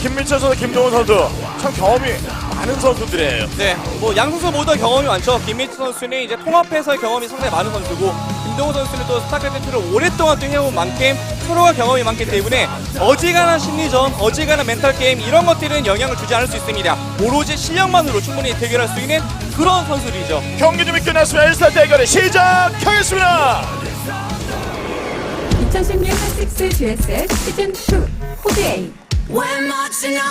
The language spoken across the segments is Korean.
김민철 선수, 김동훈 선수 참 경험이 많은 선수들이에요. 네, 뭐 양 선수 모두 다 경험이 많죠. 김민철 선수는 이제 통합해서의 경험이 상당히 많은 선수고 김동호 선수는 또 스타크래프트를 오랫동안 또 해온 만큼 서로가 경험이 많기 때문에 어지간한 심리전, 어지간한 멘탈 게임 이런 것들은 영향을 주지 않을 수 있습니다. 오로지 실력만으로 충분히 대결할 수 있는 그런 선수들이죠. 경기 준비 끝났습니다. 1사 대결이 시작하겠습니다. 2016 핫식스 GSS 시즌 2 코드 A When marching on.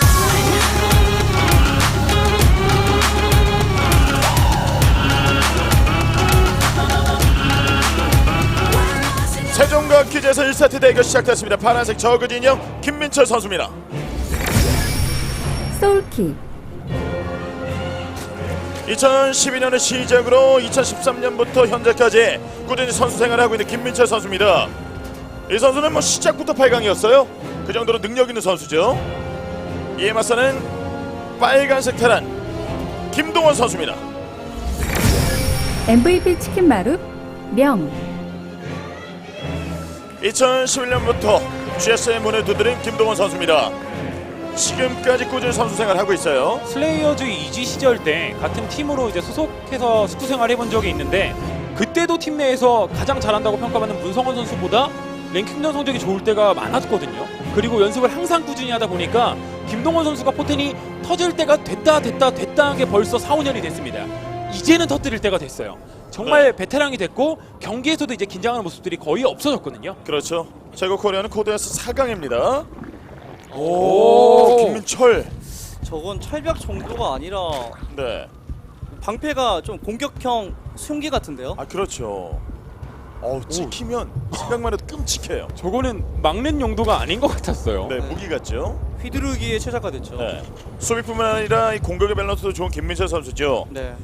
세종과 퀴즈에서 1사트 대결 시작됐습니다. 파란색 저그 진영 김민철 선수입니다. 소울키 2012년을 시작으로 2013년부터 현재까지 꾸준히 선수 생활을 하고 있는 김민철 선수입니다. 이 선수는 뭐 시작부터 8강이었어요. 그 정도로 능력 있는 선수죠. 이에 맞서는 빨간색 테란 김동원 선수입니다. MVP 치킨 마루 명 2011년부터 GS의 문을 두드린 김동원 선수입니다. 지금까지 꾸준히 선수 생활을 하고 있어요. 슬레이어즈 이지 시절 때 같은 팀으로 이제 소속해서 숙주 생활 해본 적이 있는데 그때도 팀 내에서 가장 잘한다고 평가받는 문성원 선수보다 랭킹전 성적이 좋을 때가 많았거든요. 그리고 연습을 항상 꾸준히 하다 보니까 김동원 선수가 포텐이 터질 때가 됐다 됐다 됐다 한 게 벌써 4, 5년이 됐습니다. 이제는 터뜨릴 때가 됐어요. 정말 베테랑이 됐고 경기에서도 이제 긴장하는 모습들이 거의 없어졌거든요. 그렇죠. 제고 코리아는 코드에서 4강입니다. 오, 오. 김민철. 저건 철벽 정도가 아니라 네. 방패가 좀 공격형 흉기 같은데요. 아 그렇죠. 어 찍히면 생각만 해도 끔찍해요. 저거는 막는 용도가 아닌 것 같았어요. 네, 무기 같죠. 휘두르기에 최적화됐죠. 네. 수비뿐만 아니라 이 공격의 밸런스도 좋은 김민철 선수죠. 네.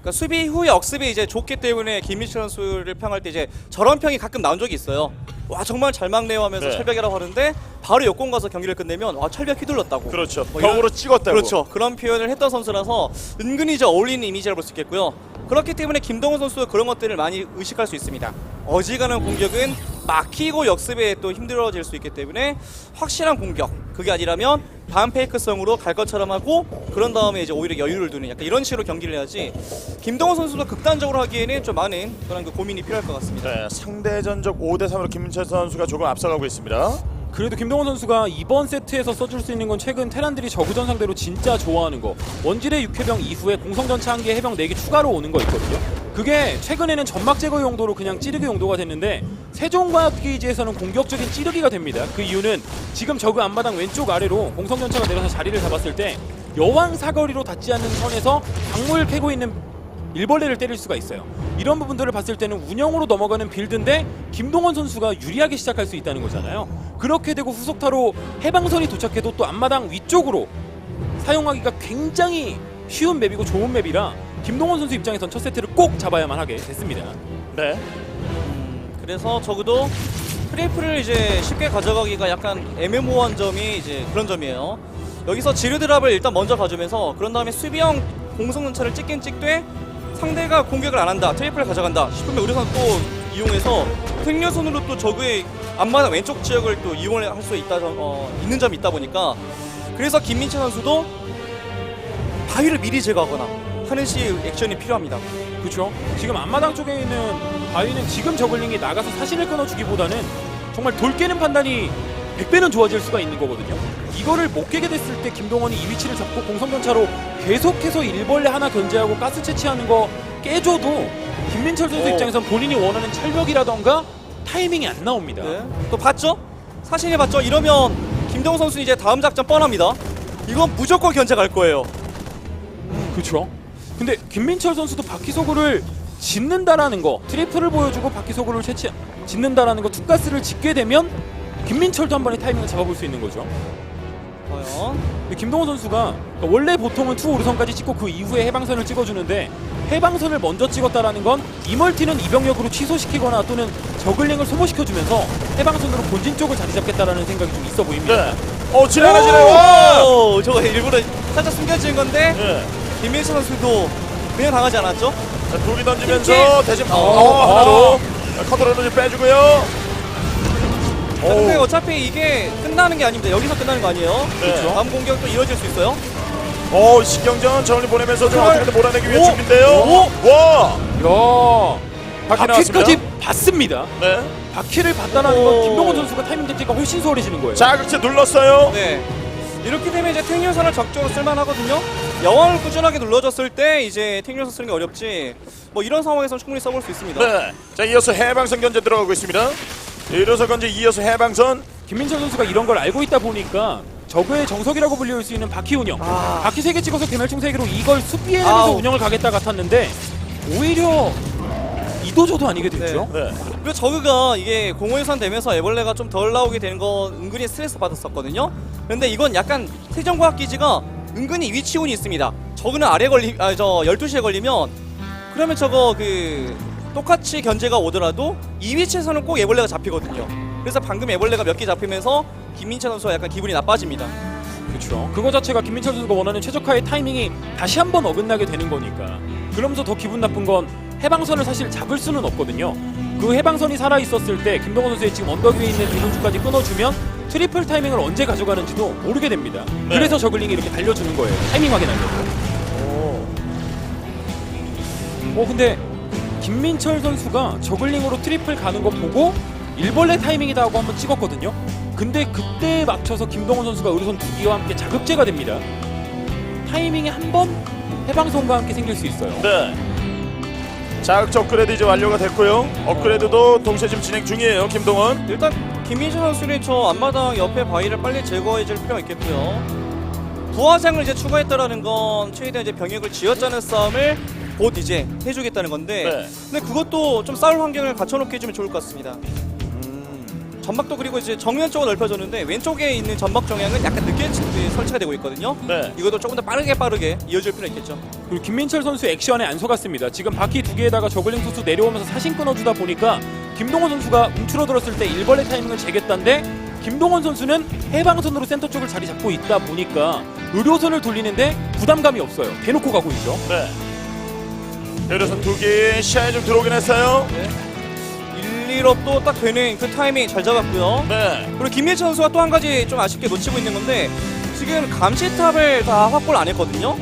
그러니까 수비 후에 억습이 이제 좋기 때문에 김민철 선수를 평할 때 이제 저런 평이 가끔 나온 적이 있어요. 와 정말 잘 막네요 하면서 네. 철벽이라고 하는데 바로 역공 가서 경기를 끝내면 와 철벽 휘둘렀다고. 그렇죠. 뭐 이런- 벽으로 찍었다고. 그렇죠. 그런 표현을 했던 선수라서 은근히 저 어울리는 이미지라 볼 수 있겠고요. 그렇기 때문에 김동원 선수가 그런 것들을 많이 의식할 수 있습니다. 어지간한 공격은 막히고 역습에 또 힘들어질 수 있기 때문에 확실한 공격. 그게 아니라면 반페이크성으로 갈 것처럼 하고 그런 다음에 이제 오히려 여유를 두는 약간 이런 식으로 경기를 해야지 김동원 선수가 극단적으로 하기에는 좀 많은 그런 그 고민이 필요할 것 같습니다. 네, 상대전적 5대 3으로 김민철 선수가 조금 앞서가고 있습니다. 그래도 김동원 선수가 이번 세트에서 써줄 수 있는 건 최근 테란들이 저구전 상대로 진짜 좋아하는 거. 원질의 육해병 이후에 공성전차 한개 해병 4개 추가로 오는 거 있거든요. 그게 최근에는 점막 제거 용도로 그냥 찌르기 용도가 됐는데 세종과학 기지에서는 공격적인 찌르기가 됩니다. 그 이유는 지금 저그 앞마당 왼쪽 아래로 공성전차가 내려서 자리를 잡았을 때 여왕 사거리로 닿지 않는 선에서 강물 캐고 있는 일벌레를 때릴 수가 있어요. 이런 부분들을 봤을 때는 운영으로 넘어가는 빌드인데 김동원 선수가 유리하게 시작할 수 있다는 거잖아요. 그렇게 되고 후속타로 해방선이 도착해도 또 앞마당 위쪽으로 사용하기가 굉장히 쉬운 맵이고 좋은 맵이라 김동원 선수 입장에선 첫 세트를 꼭 잡아야만 하게 됐습니다. 네. 그래서 적어도 트리플을 이제 쉽게 가져가기가 약간 애매모호한 점이 이제 그런 점이에요. 여기서 지르 드랍을 일단 먼저 가주면서 그런 다음에 수비형 공성전차를 찍긴 찍되 상대가 공격을 안 한다, 트리플을 가져간다 싶으면 우리선 또 이용해서 특려선으로 또 적의 앞마당 왼쪽 지역을 또 이용을 할 수 있다 점- 어, 있는 점이 있다 보니까 그래서 김민철 선수도 바위를 미리 제거하거나 하는 시 액션이 필요합니다. 그렇죠. 지금 앞마당 쪽에 있는 바위는 지금 저글링이 나가서 사신을 끊어주기보다는 정말 돌 깨는 판단이 100배는 좋아질 수가 있는 거거든요. 이거를 못 깨게 됐을 때 김동원이 이 위치를 잡고 공성전차로 계속해서 일벌레 하나 견제하고 가스 채취하는 거 깨줘도 김민철 선수 오. 입장에선 본인이 원하는 철벽이라던가 타이밍이 안 나옵니다. 네. 또 봤죠? 사신이 봤죠? 이러면 김동훈 선수 이제 다음 작전 뻔합니다. 이건 무조건 견제 갈 거예요. 그렇죠. 근데 김민철 선수도 바퀴소구를 짓는다라는 거 트리플을 보여주고 바퀴소구를 채취 짓는다라는 거 투가스를 짓게 되면 김민철도 한 번에 타이밍을 잡아볼 수 있는 거죠. 과연 근데 김동원 선수가 그러니까 원래 보통은 투 오르선까지 찍고 그 이후에 해방선을 찍어주는데 해방선을 먼저 찍었다라는 건 이멀티는 이병력으로 취소시키거나 또는 저글링을 소모시켜주면서 해방선으로 본진 쪽을 자리 잡겠다라는 생각이 좀 있어 보입니다. 네. 어, 지나가지네요. 오! 저거 일부러 살짝 숨겨진 건데 네. 김민철 선수도 그냥 당하지 않았죠? 자, 두기 던지면서. 대신 어, 어, 하나로 컨트롤 좀 빼주고요. 자, 근데 어차피 이게 끝나는 게 아닙니다. 여기서 끝나는 거 아니에요? 네. 다음 공격도 이어질 수 있어요. 오 신경전 저울리 보내면서 좀 어떻게든 몰아내기 위해 오! 준비인데요. 오! 와. 야 바퀴 바퀴까지 나왔습니다. 봤습니다. 네. 바퀴를 봤다는 건 오. 김동원 선수가 타이밍 자체가 훨씬 수월해지는 거예요. 자극제 눌렀어요. 네. 이렇게 되면 이제 탱류선을 적극적으로 쓸만하거든요. 여왕을 꾸준하게 눌러줬을 때 이제 탱류선 쓰는 게 어렵지. 뭐 이런 상황에서 충분히 써볼 수 있습니다. 네. 자 이어서 해방선 견제 들어가고 있습니다. 이로서 견제 이어서 해방선. 김민철 선수가 이런 걸 알고 있다 보니까 저그의 정석이라고 불릴 수 있는 바퀴 운영. 아. 바퀴 3개 찍어서 개멸충 3개로 이걸 수비해내면서 아우. 운영을 가겠다 같았는데 오히려 이도저도 아니게 됐죠. 네. 그리고 저그가 이게 공호유산 되면서 애벌레가 좀 덜 나오게 되는 건 은근히 스트레스 받았었거든요. 근데 이건 약간 세정과학 기지가 은근히 위치운이 있습니다. 저그는 아래 걸리, 아, 저 12시에 걸리면 그러면 저거 그 똑같이 견제가 오더라도 이 위치에서는 꼭 애벌레가 잡히거든요. 그래서 방금 애벌레가 몇 개 잡히면서 김민철 선수가 약간 기분이 나빠집니다. 그렇죠. 그거 자체가 김민철 선수가 원하는 최적화의 타이밍이 다시 한번 어긋나게 되는 거니까. 그러면서 더 기분 나쁜 건 해방선을 사실 잡을 수는 없거든요. 그 해방선이 살아 있었을 때 김동원 선수의 지금 언덕 위에 있는 비군주까지 끊어주면 트리플 타이밍을 언제 가져가는지도 모르게 됩니다. 네. 그래서 저글링이 이렇게 달려주는 거예요. 타이밍 확인하려고. 어 근데 김민철 선수가 저글링으로 트리플 가는 거 보고 일벌레 타이밍이다 하고 한번 찍었거든요. 근데 그때에 맞춰서 김동원 선수가 의료선 두 기와 함께 자급제가 됩니다. 타이밍이 한번 해방선과 함께 생길 수 있어요. 네. 자극제 업그레이드 이제 완료가 됐고요. 업그레이드도 동시에 지금 진행 중이에요. 김동원. 일단 김민철 선수는 저 앞마당 옆에 바위를 빨리 제거해줄 필요가 있겠고요. 부하장을 이제 추가했다라는 건 최대한 이제 병역을 쥐어짜는 싸움을 곧 이제 해주겠다는 건데 네. 근데 그것도 좀 싸울 환경을 갖춰놓게 해주면 좋을 것 같습니다. 전막도 그리고 이제 정면 쪽으로 넓혀졌는데 왼쪽에 있는 전막 정향은 약간 늦게 치- 그 설치가 되고 있거든요. 네. 이것도 조금 더 빠르게 빠르게 이어질 필요 있겠죠. 그리고 김민철 선수 액션에 안 속았습니다. 지금 바퀴 두 개에다가 저글링 투수 내려오면서 사신 끊어주다 보니까 김동원 선수가 움츠러들었을 때 일벌레 타이밍을 재겠다는데 김동원 선수는 해방선으로 센터 쪽을 자리 잡고 있다 보니까 의료선을 돌리는데 부담감이 없어요. 대놓고 가고 있죠. 네. 그래서 두 개의 시야에 좀 들어오긴 했어요. 1, 2럽도 딱 되는 그 타이밍 잘 잡았고요. 네. 그리고 김민철 선수가 또 한 가지 좀 아쉽게 놓치고 있는 건데 지금 감시탑을 다 확보를 안 했거든요.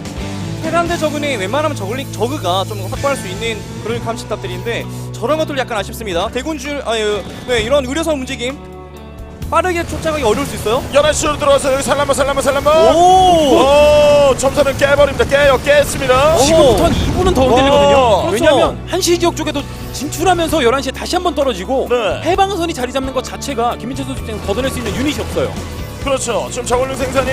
테란대 저그는 웬만하면 저글링 저그가 좀 확보할 수 있는 그런 감시탑들인데 저런 것들 약간 아쉽습니다. 대군주 아유 네 이런 의료선 움직임 빠르게 쫓아가기 어려울 수 있어요. 11시로 들어와서 여기 살라마 살라마 살라마. 오! 오! 점사는 깨버립니다. 깨요. 깼습니다. 지금부터 한 2분은 더 흔들리거든요. 어, 그렇죠. 왜냐하면 한시 지역 쪽에도 진출하면서 11시에 다시 한번 떨어지고 네. 해방선이 자리 잡는 것 자체가 김민철 선수 입장에서 걷어낼 수 있는 유닛이 없어요. 그렇죠. 지금 저걸링 생산이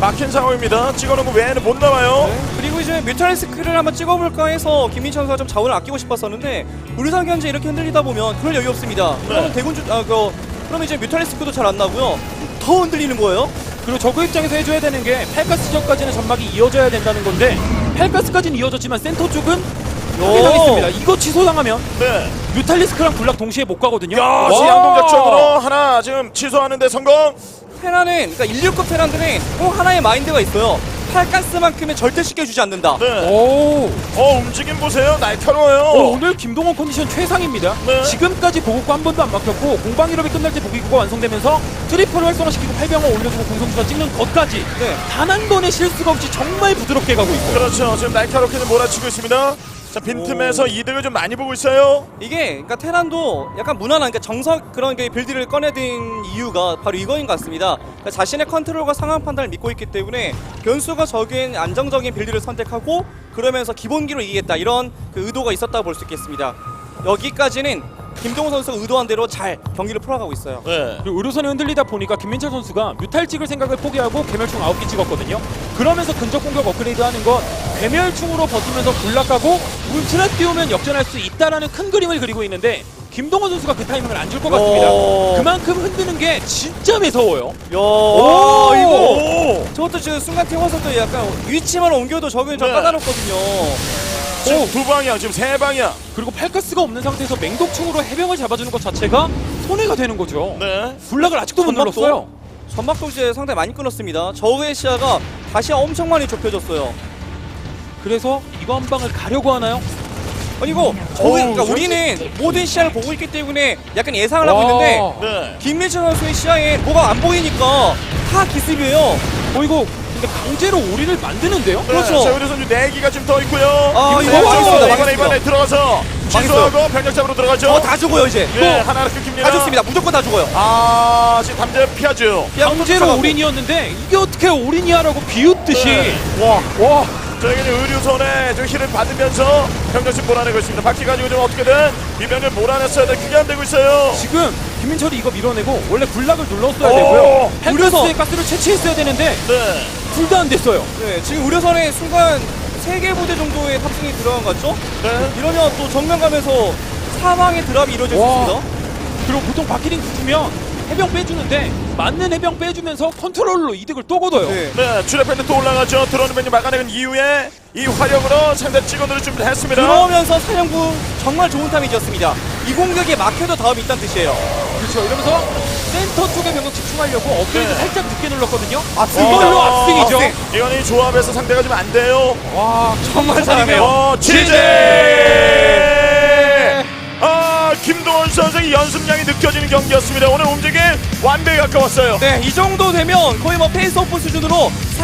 막힌 상황입니다. 찍어놓은 거 외에는 못 나와요. 네, 그리고 이제 뮤탈리스크를 한번 찍어볼까 해서 김민철 선수가 좀 자원을 아끼고 싶었었는데 우리상 현재 이렇게 흔들리다 보면 그럴 여유 없습니다. 그러면 대군주 아 그 그러면 이제 뮤탈리스크도 잘 안 나고요. 더 흔들리는 거예요. 그리고 저그 입장에서 해줘야 되는 게 팔가스 지역까지는 전막이 이어져야 된다는 건데 팔가스까지는 이어졌지만 센터 쪽은 파괴당했습니다. 이거 취소당하면 네. 뮤탈리스크랑 굴락 동시에 못 가거든요. 야, 와! 지양동작 쪽으로 하나 지금 취소하는데 성공. 테란은 그러니까 16급 테란들은 꼭 하나의 마인드가 있어요. 팔가스만큼은 절대 시켜 주지 않는다. 네. 오, 어, 움직임 보세요. 날카로워요. 어, 오늘 김동원 컨디션 최상입니다. 네. 지금까지 보급고 한 번도 안 막혔고 공방 1업이 끝날 때 보기구가 완성되면서 트리플을 활성화시키고 8병을 올려주고 공성수가 찍는 것까지 네. 단 한 번의 실수가 없이 정말 부드럽게 가고 있어요. 그렇죠. 지금 날카롭게 좀 몰아치고 있습니다. 자, 빈틈에서 이득을 좀 많이 보고 있어요. 이게 그러니까 테란도 약간 무난한 그러니까 정석 그런 게 빌드를 꺼내든 이유가 바로 이거인 것 같습니다. 그러니까 자신의 컨트롤과 상황 판단을 믿고 있기 때문에 변수가 적은 안정적인 빌드를 선택하고 그러면서 기본기로 이기겠다 이런 그 의도가 있었다고 볼 수 있겠습니다. 여기까지는 김동호 선수가 의도한 대로 잘 경기를 풀어가고 있어요. 네. 그리고 의료선이 흔들리다 보니까 김민철 선수가 뮤탈 찍을 생각을 포기하고 괴멸충 9개 찍었거든요. 그러면서 근접 공격 업그레이드 하는 건 괴멸충으로 버티면서 굴락하고 울트라 띄우면 역전할 수 있다라는 큰 그림을 그리고 있는데 김동원 선수가 그 타이밍을 안 줄 것 같습니다. 오. 그만큼 흔드는 게 진짜 매서워요. 야, 오, 이거 저것도 지금 순간 태워서도 약간 위치만 옮겨도 적응이 좀 네. 까다롭거든요. 지금 두 방향, 지금 세 방향. 그리고 팔가스가 없는 상태에서 맹독충으로 해병을 잡아주는 것 자체가 손해가 되는 거죠. 네. 굴락을 아직도 못 전막도? 눌렀어요. 전막도 이제 상당히 많이 끊었습니다. 저그의 시야가 다시 엄청 많이 좁혀졌어요. 그래서 이거 한 방을 가려고 하나요? 아니 이거 저희 그러니까 우리는 모든 시야를 보고 있기 때문에 약간 예상을 하고 와. 있는데 네. 김민철 선수의 시야에 뭐가 안 보이니까 다 기습이에요. 어 이거 근데 강제로 오리를 만드는데요? 그렇죠. 네, 자, 우리 선수 네 개가 좀 더 있고요. 아, 네, 이거 망했습니다. 이번에. 이번에 들어가서 취소하고 병력 잡으로 들어가죠. 어 다 죽어요 이제. 네, 하나를 끊깁니다. 다 죽습니다. 무조건 다 죽어요. 아, 지금 담재 피하죠. 강제로 올인이었는데 이게 어떻게 올인이야라고 비웃듯이 네. 와 와. 저희는 의료선에 좀 힐을 받으면서 병력씩 몰아내고 있습니다. 바퀴 가지고 좀 어떻게든 이 병력 몰아냈어야 돼. 그게 안 되고 있어요. 지금 김민철이 이거 밀어내고 원래 굴락을 눌렀어야 오, 되고요. 헬그스의 그래서- 가스를 채취했어야 되는데 네. 둘 다 안 됐어요. 네 지금 우려선에 순간 세개 부대 정도의 탑승이 들어간 것 같죠? 네. 이러면 또 정면 가면서 사망의 드랍이 이루어질 수 와. 있습니다. 그리고 보통 바퀴링 주면 해병 빼주는데 맞는 해병 빼주면서 컨트롤로 이득을 또 거둬요. 네. 네, 출혈팬도 또 올라가죠. 들어오는 병력 막아내는 이후에 이 화력으로 상대 찍어들을 준비를 했습니다. 들어오면서 사령부 정말 좋은 타이밍이었습니다. 이 공격에 막혀도 다음이 있다는 뜻이에요. 그렇죠. 이러면서 센터 쪽에 병력 집중하려고 업그레이드 네. 살짝 늦게 눌렀거든요. 압승. 이걸로 어, 압승이죠. 압승. 이건 이 조합에서 상대가 좀 안 돼요. 와 정말 잘하네요. 어, 취재! 아, 김동원 선수의 연습량이 느껴지는 경기였습니다. 오늘 움직임 완벽에 가까웠어요. 네, 이 정도 되면 거의 뭐 페이스오프 수준으로